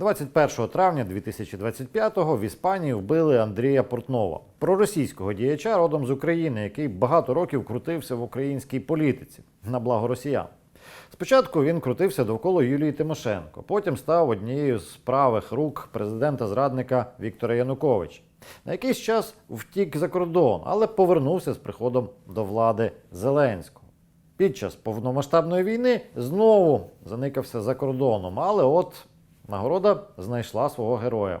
21 травня 2025-го в Іспанії вбили Андрія Портнова, проросійського діяча родом з України, який багато років крутився в українській політиці на благо росіян. Спочатку він крутився довкола Юлії Тимошенко, потім став однією з правих рук президента-зрадника Віктора Януковича. На якийсь час втік за кордон, але повернувся з приходом до влади Зеленського. Під час повномасштабної війни знову заникався за кордоном, але от нагорода знайшла свого героя.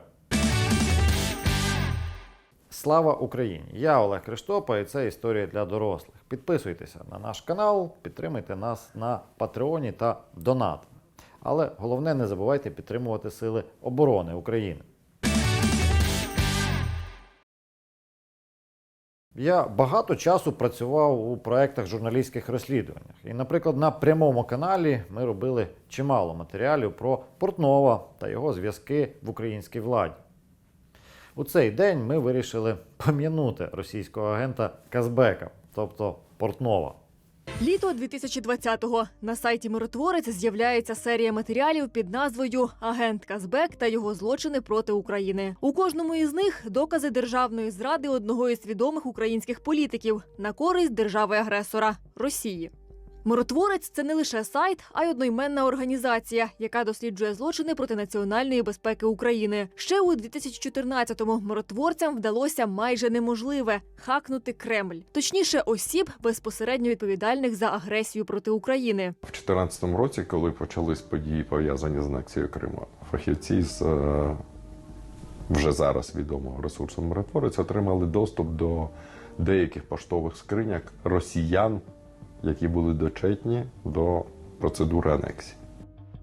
Слава Україні! Я Олег Криштопа, і це історія для дорослих. Підписуйтеся на наш канал, підтримуйте нас на Патреоні та Донат. Але головне, не забувайте підтримувати Сили оборони України. Я багато часу працював у проєктах журналістських розслідуваннях. І, наприклад, на прямому каналі ми робили чимало матеріалів про Портнова та його зв'язки в українській владі. У цей день ми вирішили пом'янути російського агента Казбека, тобто Портнова. Літо 2020-го на сайті Миротворець з'являється серія матеріалів під назвою Агент Казбек та його злочини проти України. У кожному із них докази державної зради одного із відомих українських політиків на користь держави-агресора Росії. Миротворець це не лише сайт, а й одноіменна організація, яка досліджує злочини проти національної безпеки України. Ще у 2014-му миротворцям вдалося майже неможливе хакнути Кремль, точніше, осіб безпосередньо відповідальних за агресію проти України. В 2014 році, коли почались події пов'язані з анексією Криму, фахівці з е, вже зараз відомого ресурсу миротворець отримали доступ до деяких поштових скриняк росіян, які були дочетні до процедури анексії.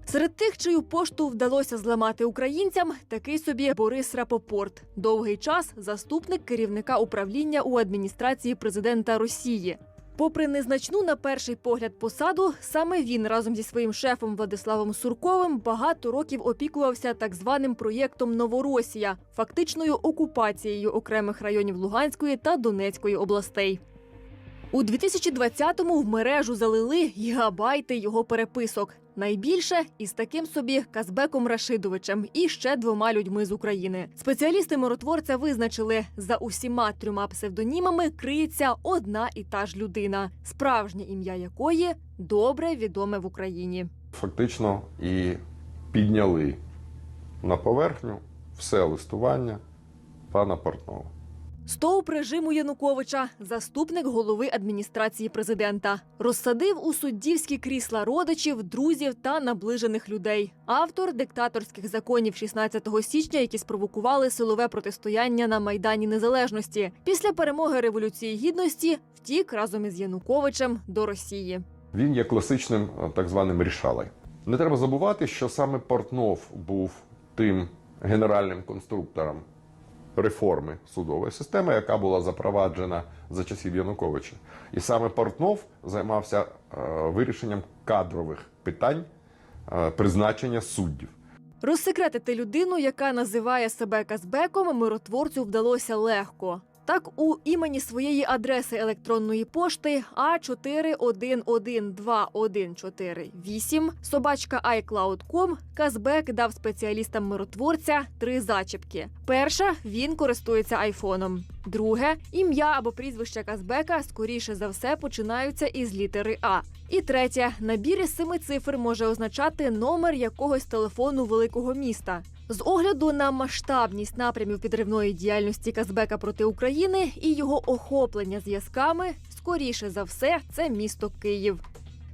Серед тих, чию пошту вдалося зламати українцям, такий собі Борис Рапопорт, довгий час заступник керівника управління у адміністрації президента Росії. Попри незначну на перший погляд посаду, саме він разом зі своїм шефом Владиславом Сурковим багато років опікувався так званим проєктом Новоросія, фактичною окупацією окремих районів Луганської та Донецької областей. У 2020-му в мережу залили гігабайти його переписок. Найбільше із таким собі Казбеком Рашидовичем і ще двома людьми з України. Спеціалісти миротворця визначили, за усіма трьома псевдонімами криється одна і та ж людина, справжнє ім'я якої добре відоме в Україні. Фактично і підняли на поверхню все листування пана Портнова. Стовп режиму Януковича, заступник голови адміністрації президента, розсадив у суддівські крісла родичів, друзів та наближених людей. Автор диктаторських законів 16 січня, які спровокували силове протистояння на майдані Незалежності. Після перемоги революції гідності втік разом із Януковичем до Росії. Він є класичним е, так званим рішалой. Не треба забувати, що саме Портнов був тим генеральним конструктором реформи судової системи, яка була запроваджена за часів Януковича. І саме Портнов займався е, вирішенням кадрових питань е, призначення суддів. Розсекретити людину, яка називає себе Казбеком, миротворцю вдалося легко. Так, у імені своєї адреси електронної пошти А41121448 собачка iCloud.com Казбек дав спеціалістам миротворця три зачіпки. Перша він користується айфоном. Друге ім'я або прізвище Казбека скоріше за все починаються із літери А. І третє набір із семи цифр може означати номер якогось телефону великого міста. З огляду на масштабність напрямів підривної діяльності Казбека проти України і його охоплення зв'язками, скоріше за все, це місто Київ.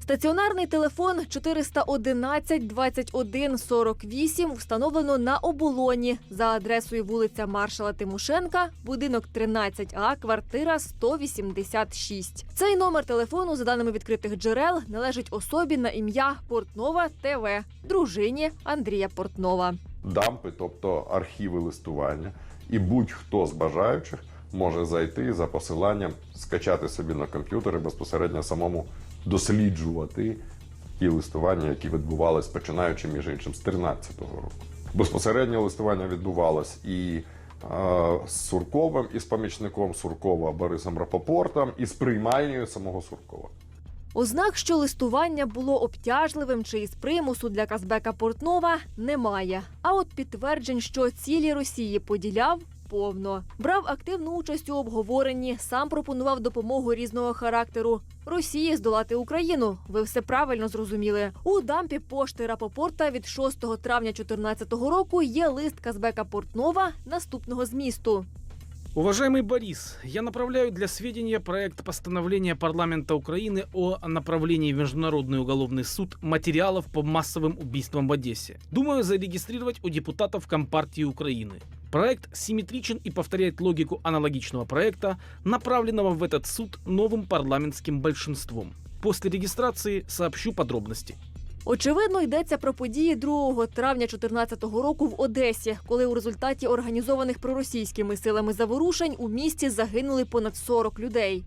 Стаціонарний телефон 411 21 48 встановлено на оболоні за адресою вулиця Маршала Тимошенка, будинок 13А, квартира 186. Цей номер телефону, за даними відкритих джерел, належить особі на ім'я Портнова ТВ, дружині Андрія Портнова. Дампи, тобто архіви листування, і будь-хто з бажаючих може зайти за посиланням, скачати собі на комп'ютер і безпосередньо самому досліджувати ті листування, які відбувалися починаючи між іншим з 13-го року. Безпосередньо листування відбувалось і е, з Сурковим, і з помічником Суркова Борисом Рапопортом, і з приймальнею самого Суркова. Ознак, що листування було обтяжливим чи із примусу для Казбека Портнова, немає. А от підтверджень, що цілі Росії поділяв. Повно брав активну участь у обговоренні, сам пропонував допомогу різного характеру. Росії здолати Україну. Ви все правильно зрозуміли. У дампі пошти Рапопорта від 6 травня 2014 року є лист Казбека Портнова наступного змісту. Уважаемый Борис, я направляю для сведения проект постановления парламента Украины о направлении в Международный уголовный суд материалов по массовым убийствам в Одессе. Думаю зарегистрировать у депутатов Компартии Украины. Проект симметричен и повторяет логику аналогичного проекта, направленного в этот суд новым парламентским большинством. После регистрации сообщу подробности. Очевидно, йдеться про події 2 травня 2014 року в Одесі, коли у результаті організованих проросійськими силами заворушень у місті загинули понад 40 людей.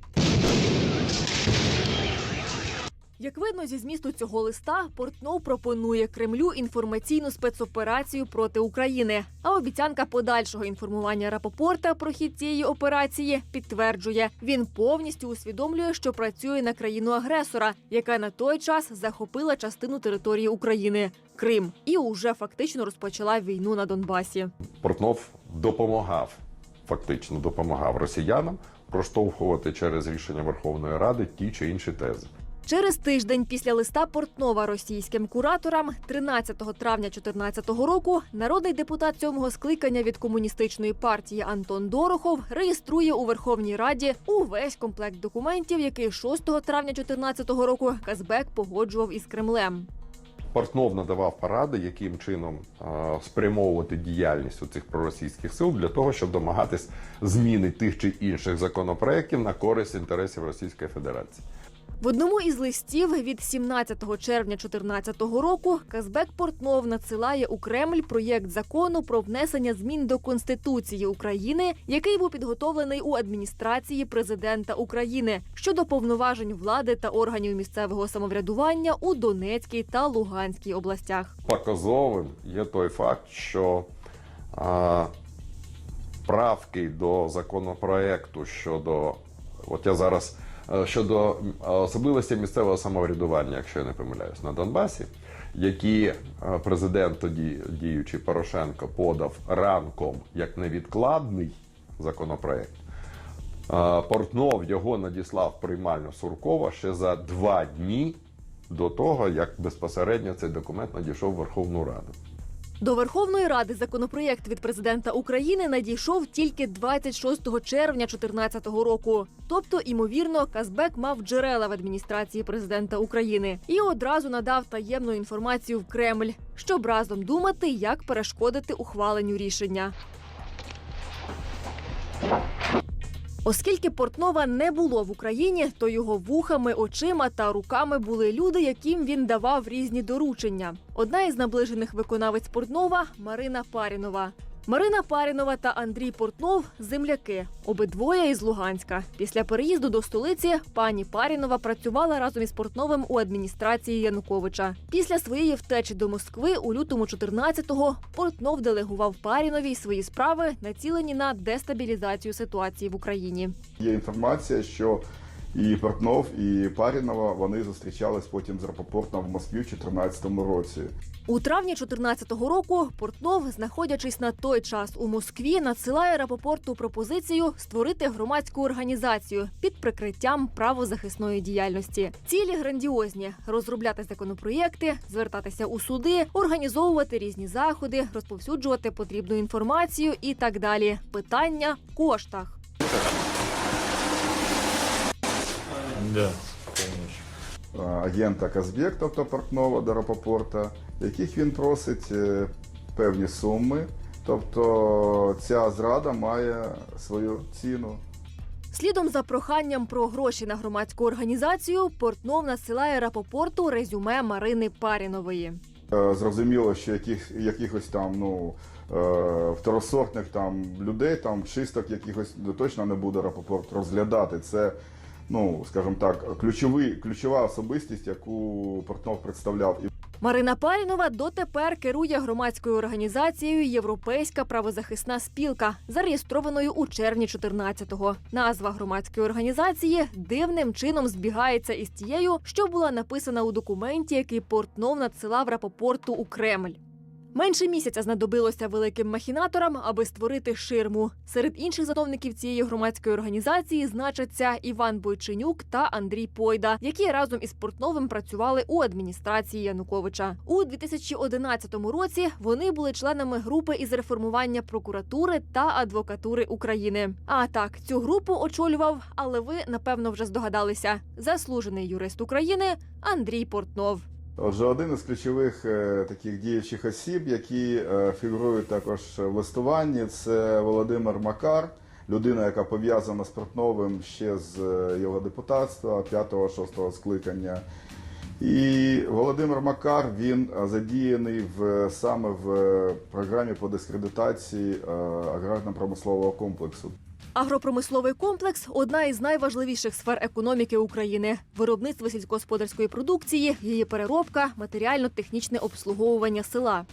Як видно зі змісту цього листа, Портнов пропонує Кремлю інформаційну спецоперацію проти України. А обіцянка подальшого інформування Рапопорта про хід цієї операції підтверджує, він повністю усвідомлює, що працює на країну агресора, яка на той час захопила частину території України Крим, і уже фактично розпочала війну на Донбасі. Портнов допомагав, фактично допомагав росіянам проштовхувати через рішення Верховної Ради ті чи інші тези. Через тиждень після листа Портнова російським кураторам, 13 травня 2014 року, народний депутат сьомого скликання від комуністичної партії Антон Дорохов реєструє у Верховній Раді увесь комплект документів, який 6 травня 2014 року Казбек погоджував із Кремлем. Портнов надавав поради, яким чином спрямовувати діяльність у цих проросійських сил для того, щоб домагатись зміни тих чи інших законопроєктів на користь інтересів Російської Федерації. В одному із листів від 17 червня 2014 року Казбек Портнов надсилає у Кремль проєкт закону про внесення змін до Конституції України, який був підготовлений у адміністрації президента України щодо повноважень влади та органів місцевого самоврядування у Донецькій та Луганській областях. Показовим є той факт, що а, правки до законопроекту щодо, от я зараз щодо е, особливостей місцевого самоврядування, якщо я не помиляюсь, на Донбасі, які е, президент тоді діючий Порошенко подав ранком як невідкладний законопроект. Е, Портнов його надіслав в приймальню Суркова ще за два дні до того, як безпосередньо цей документ надійшов в Верховну Раду. До Верховної Ради законопроєкт від президента України надійшов тільки 26 червня 2014 року. Тобто, імовірно, Казбек мав джерела в адміністрації президента України і одразу надав таємну інформацію в Кремль, щоб разом думати, як перешкодити ухваленню рішення. Оскільки Портнова не було в Україні, то його вухами, очима та руками були люди, яким він давав різні доручення. Одна із наближених виконавець Портнова Марина Парінова. Марина Парінова та Андрій Портнов земляки, обидвоє із Луганська. Після переїзду до столиці пані Парінова працювала разом із Портновим у адміністрації Януковича. Після своєї втечі до Москви у лютому 14-го Портнов делегував Паріновій свої справи, націлені на дестабілізацію ситуації в Україні. Є інформація, що і Портнов, і Парінова вони зустрічались потім з Рапопортом в Москві в 2014 році. У травні 2014 року Портнов, знаходячись на той час у Москві, надсилає Рапопорту пропозицію створити громадську організацію під прикриттям правозахисної діяльності. Цілі грандіозні: розробляти законопроєкти, звертатися у суди, організовувати різні заходи, розповсюджувати потрібну інформацію і так далі. Питання в коштах. Да. Агента Казбек, тобто Портнова до Рапопорта, яких він просить е, певні суми. Тобто ця зрада має свою ціну. Слідом за проханням про гроші на громадську організацію Портнов надсилає Рапопорту резюме Марини Парінової. Е, Зрозуміло, що яких, якихось там ну, е, второсортних там людей, там чисток якихось точно не буде Рапопорт розглядати. Це, ну, скажімо так, ключовий, ключова особистість, яку Портнов представляв. Марина Парінова дотепер керує громадською організацією Європейська правозахисна спілка, зареєстрованою у червні 14-го. Назва громадської організації дивним чином збігається із тією, що була написана у документі, який Портнов надсилав Рапопорту у Кремль. Менше місяця знадобилося великим махінаторам, аби створити ширму. Серед інших засновників цієї громадської організації значаться Іван Бойченюк та Андрій Пойда, які разом із Портновим працювали у адміністрації Януковича. У 2011 році вони були членами групи із реформування прокуратури та адвокатури України. А так цю групу очолював, але ви напевно вже здогадалися, заслужений юрист України Андрій Портнов. Отже, один із ключових е, таких діючих осіб, які е, фігурують також в листуванні, це Володимир Макар, людина, яка пов'язана з Портновим ще з е, його депутатства 5-6 скликання. І Володимир Макар він задіяний в саме в програмі по дискредитації аграрно-промислового комплексу. Агропромисловий комплекс одна із найважливіших сфер економіки України. Виробництво сільськогосподарської продукції, її переробка, матеріально-технічне обслуговування села.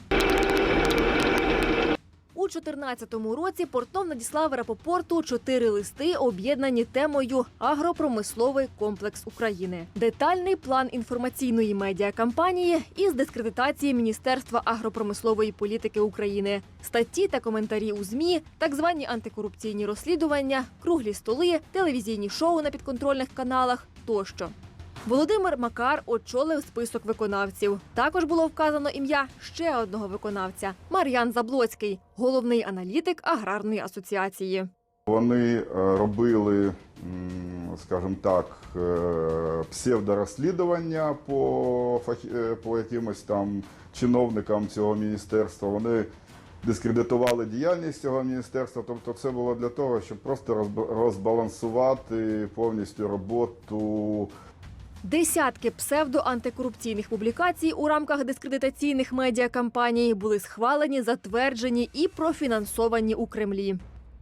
У 2014 році Портнов надіслав Рапопорту чотири листи, об'єднані темою Агропромисловий комплекс України, детальний план інформаційної медіакампанії із дискредитації Міністерства агропромислової політики України, статті та коментарі у змі, так звані антикорупційні розслідування, круглі столи, телевізійні шоу на підконтрольних каналах тощо. Володимир Макар очолив список виконавців. Також було вказано ім'я ще одного виконавця Мар'ян Заблоцький, головний аналітик аграрної асоціації. Вони е, робили, скажімо так, е, псевдорозслідування по, е, по якимось там чиновникам цього міністерства. Вони дискредитували діяльність цього міністерства. Тобто, це було для того, щоб просто розбалансувати повністю роботу Десятки псевдоантикорупційних публікацій у рамках дискредитаційних медіакампаній були схвалені, затверджені і профінансовані у Кремлі.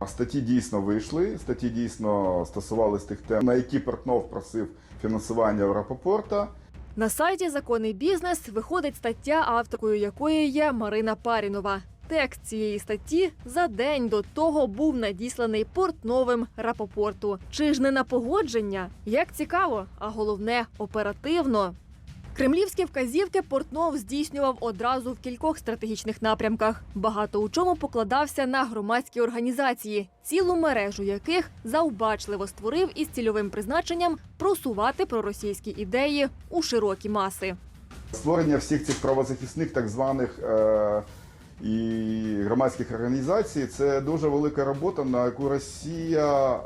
Статті дійсно вийшли. Статті дійсно стосувалися тих тем, на які Портнов просив фінансування Рапопорта. На сайті Законний бізнес виходить стаття, авторкою якої є Марина Парінова. Текст цієї статті за день до того був надісланий портновим рапопорту. Чи ж не на погодження? Як цікаво, а головне оперативно. Кремлівські вказівки Портнов здійснював одразу в кількох стратегічних напрямках. Багато у чому покладався на громадські організації, цілу мережу яких завбачливо створив із цільовим призначенням просувати проросійські ідеї у широкі маси. Створення всіх цих правозахисних так званих е, і громадських організацій це дуже велика робота, на яку Росія,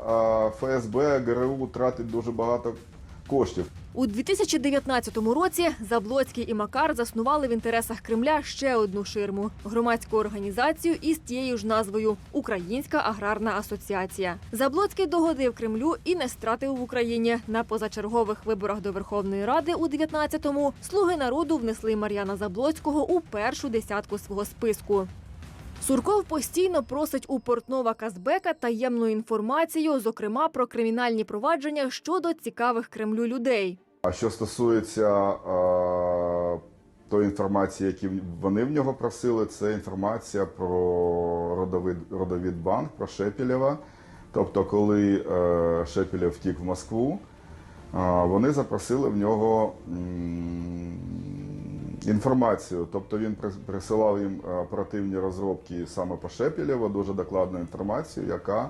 ФСБ, ГРУ тратить дуже багато коштів. У 2019 році Заблоцький і Макар заснували в інтересах Кремля ще одну ширму громадську організацію із тією ж назвою Українська аграрна асоціація. Заблоцький догодив Кремлю і не стратив в Україні на позачергових виборах до Верховної Ради у 19-му Слуги народу внесли Мар'яна Заблоцького у першу десятку свого списку. Сурков постійно просить у Портнова Казбека таємну інформацію, зокрема про кримінальні провадження щодо цікавих Кремлю людей. А що стосується е, тої інформації, які вони в нього просили, це інформація про родовід, родовід банк, про Шепілєва. Тобто, коли е, Шепілєв втік в Москву, е, вони запросили в нього інформацію. Тобто він присилав їм е, оперативні розробки саме по Шепілєву, дуже докладну інформацію, яка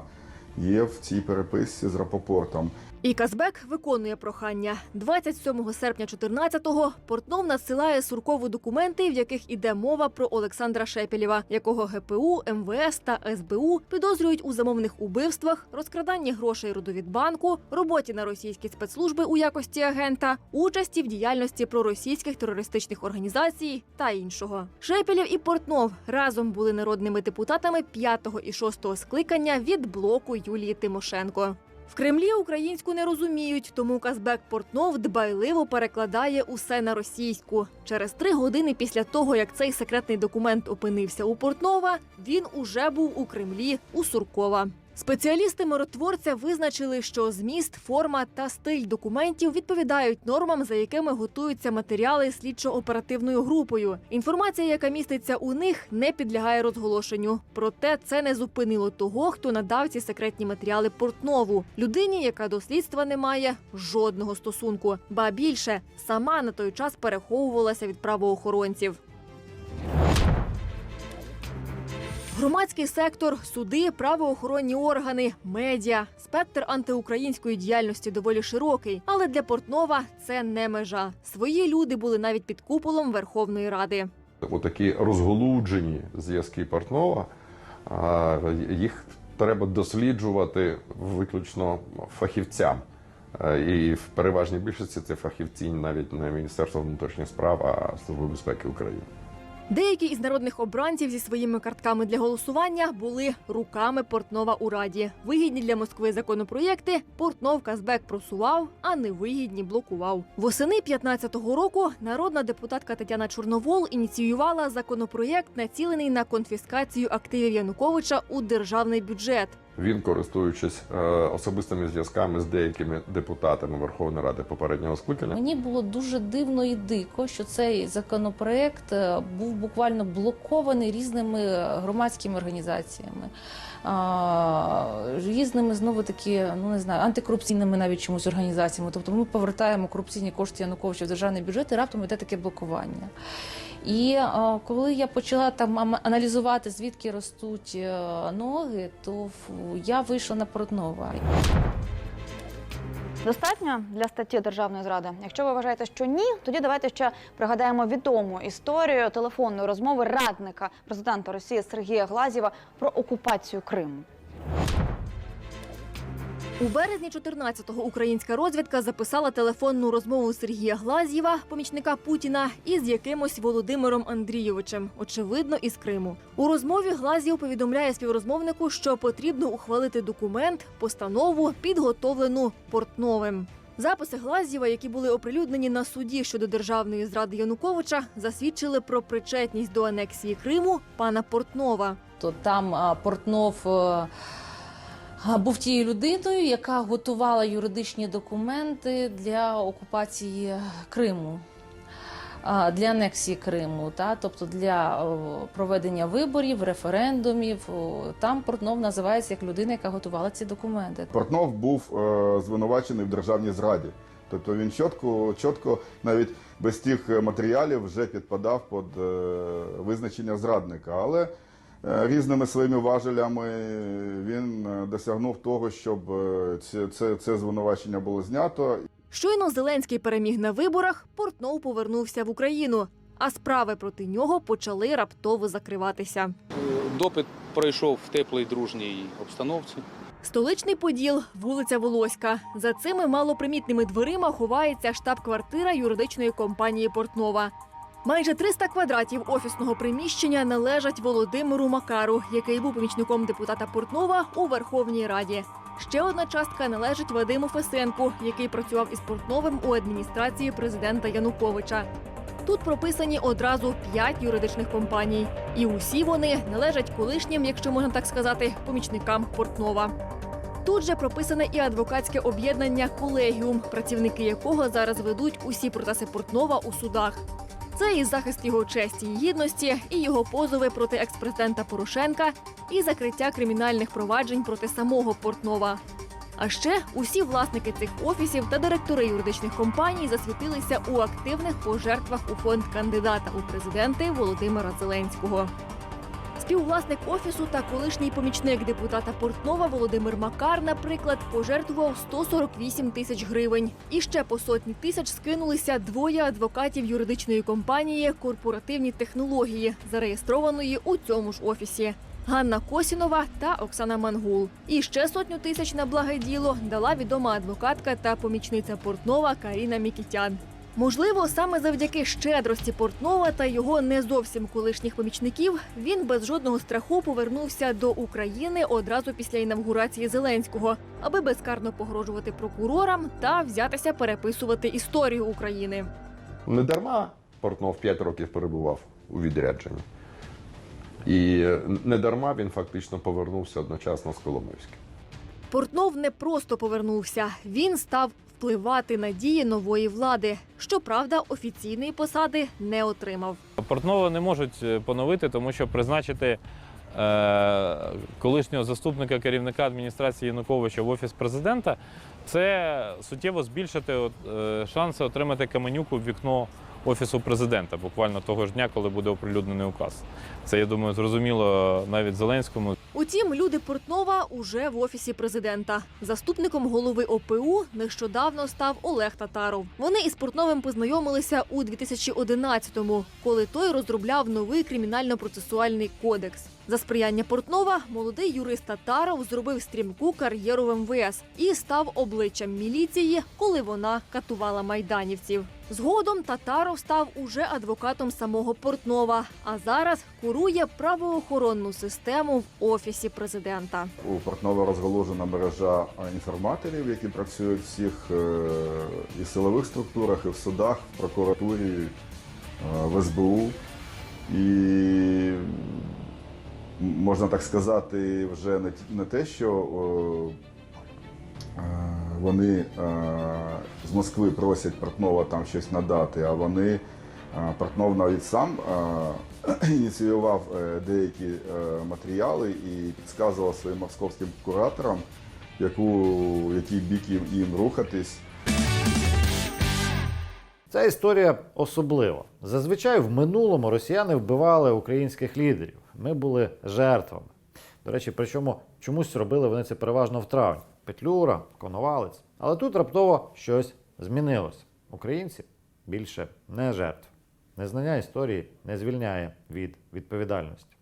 є в цій переписці з Рапопортом. І Казбек виконує прохання. 27 серпня 14-го Портнов надсилає Суркову документи, в яких іде мова про Олександра Шепелєва, якого ГПУ, МВС та СБУ підозрюють у замовних убивствах, розкраданні грошей родовідбанку, роботі на російські спецслужби у якості агента, участі в діяльності проросійських терористичних організацій та іншого. Шепелєв і Портнов разом були народними депутатами 5 і 6 скликання від блоку Юлії Тимошенко. В Кремлі українську не розуміють, тому Казбек Портнов дбайливо перекладає усе на російську. Через три години після того, як цей секретний документ опинився у Портнова, він уже був у Кремлі у Суркова. Спеціалісти миротворця визначили, що зміст, форма та стиль документів відповідають нормам, за якими готуються матеріали слідчо-оперативною групою. Інформація, яка міститься у них, не підлягає розголошенню. Проте це не зупинило того, хто надав ці секретні матеріали Портнову, людині, яка до слідства не має жодного стосунку. Ба більше сама на той час переховувалася від правоохоронців. Громадський сектор, суди, правоохоронні органи, медіа, спектр антиукраїнської діяльності доволі широкий, але для Портнова це не межа. Свої люди були навіть під куполом Верховної Ради. Отакі розголуджені зв'язки Портнова, їх треба досліджувати виключно фахівцям. Е, І в переважній більшості це фахівці навіть не Міністерства внутрішніх справ, а Служби безпеки України. Деякі із народних обранців зі своїми картками для голосування були руками Портнова у раді. Вигідні для Москви законопроєкти Портнов Казбек просував, а невигідні блокував. Восени 15-го року народна депутатка Тетяна Чорновол ініціювала законопроєкт, націлений на конфіскацію активів Януковича у державний бюджет. Він, користуючись е, особистими зв'язками з деякими депутатами Верховної Ради попереднього скликання, Мені було дуже дивно і дико, що цей законопроект е, був буквально блокований різними громадськими організаціями, різними знову таки, ну не знаю, антикорупційними навіть чомусь організаціями. Тобто ми повертаємо корупційні кошти Януковича в державний бюджет, і раптом йде таке блокування. І о, коли я почала там ам- аналізувати, звідки ростуть е, ноги, то я вийшла на Портнова. Достатньо для статті державної зради. Якщо ви вважаєте, що ні, тоді давайте ще пригадаємо відому історію телефонної розмови радника президента Росії Сергія Глазєва про окупацію Криму. У березні 14-го українська розвідка записала телефонну розмову Сергія Глазєва, помічника Путіна, із якимось Володимиром Андрійовичем, очевидно, із Криму. У розмові Глазєв повідомляє співрозмовнику, що потрібно ухвалити документ, постанову, підготовлену Портновим. Записи Глазєва, які були оприлюднені на суді щодо державної зради Януковича, засвідчили про причетність до анексії Криму пана Портнова. то там Портнов е, був тією людиною, яка готувала юридичні документи для окупації Криму. Для анексії Криму, та тобто для проведення виборів, референдумів, там Портнов називається як людина, яка готувала ці документи. Портнов був е, звинувачений в державній зраді. Тобто він чітко, чітко навіть без тих матеріалів вже підпадав під е, визначення зрадника. Але різними своїми важелями він е, досягнув того, щоб е, це, це, це звинувачення було знято. Щойно Зеленський переміг на виборах, Портнов повернувся в Україну, а справи проти нього почали раптово закриватися. Допит пройшов в теплій дружній обстановці. Столичний Поділ, вулиця Волоська. За цими малопримітними дверима ховається штаб-квартира юридичної компанії Портнова. Майже 300 квадратів офісного приміщення належать Володимиру Макару, який був помічником депутата Портнова у Верховній Раді. Ще одна частка належить Вадиму Фесенку, який працював із Портновим у адміністрації президента Януковича. Тут прописані одразу п'ять юридичних компаній, і усі вони належать колишнім, якщо можна так сказати, помічникам Портнова. Тут же прописане і адвокатське об'єднання Колегіум, працівники якого зараз ведуть усі процеси Портнова у судах. Це і захист його честі і гідності, і його позови проти експрезидента Порошенка, і закриття кримінальних проваджень проти самого Портнова. А ще усі власники цих офісів та директори юридичних компаній засвітилися у активних пожертвах у фонд кандидата у президенти Володимира Зеленського. Співвласник офісу та колишній помічник депутата Портнова Володимир Макар, наприклад, пожертвував 148 тисяч гривень. І ще по сотні тисяч скинулися двоє адвокатів юридичної компанії Корпоративні технології, зареєстрованої у цьому ж офісі. Ганна Косінова та Оксана Мангул. І ще сотню тисяч на благе діло дала відома адвокатка та помічниця Портнова Каріна Мікітян. Можливо, саме завдяки щедрості Портнова та його не зовсім колишніх помічників він без жодного страху повернувся до України одразу після інавгурації Зеленського, аби безкарно погрожувати прокурорам та взятися переписувати історію України. не дарма Портнов 5 років перебував у відрядженні. І не дарма він фактично повернувся одночасно з Коломойським. Портнов не просто повернувся, він став впливати на дії нової влади. Щоправда, офіційної посади не отримав. Портнова не можуть е, поновити, тому що призначити е, колишнього заступника керівника адміністрації Януковича в офіс президента це суттєво збільшити е, шанси отримати каменюку в вікно офісу президента, буквально того ж дня, коли буде оприлюднений указ. Це я думаю, зрозуміло навіть Зеленському. Утім, люди Портнова уже в офісі президента. Заступником голови ОПУ нещодавно став Олег Татаров. Вони із Портновим познайомилися у 2011-му, коли той розробляв новий кримінально-процесуальний кодекс. За сприяння Портнова молодий юрист Татаров зробив стрімку кар'єру в МВС і став обличчям міліції, коли вона катувала майданівців. Згодом Татаров став уже адвокатом самого Портнова, а зараз курує правоохоронну систему в офісі президента. У Портнова розголожена мережа інформаторів, які працюють всіх е, і силових структурах, і в судах, в прокуратурі, е, в СБУ. І можна так сказати, вже не, не те, що е, вони е, з Москви просять Портнова там щось надати, а вони е, Портнов навіть сам ініціював деякі матеріали і підказував своїм московським кураторам, яку, який бік їм рухатись. Ця історія особлива. Зазвичай в минулому росіяни вбивали українських лідерів. Ми були жертвами. До речі, причому чомусь робили вони це переважно в травні. Петлюра, Коновалець. Але тут раптово щось змінилось. Українці більше не жертв. Незнання історії не звільняє від відповідальності.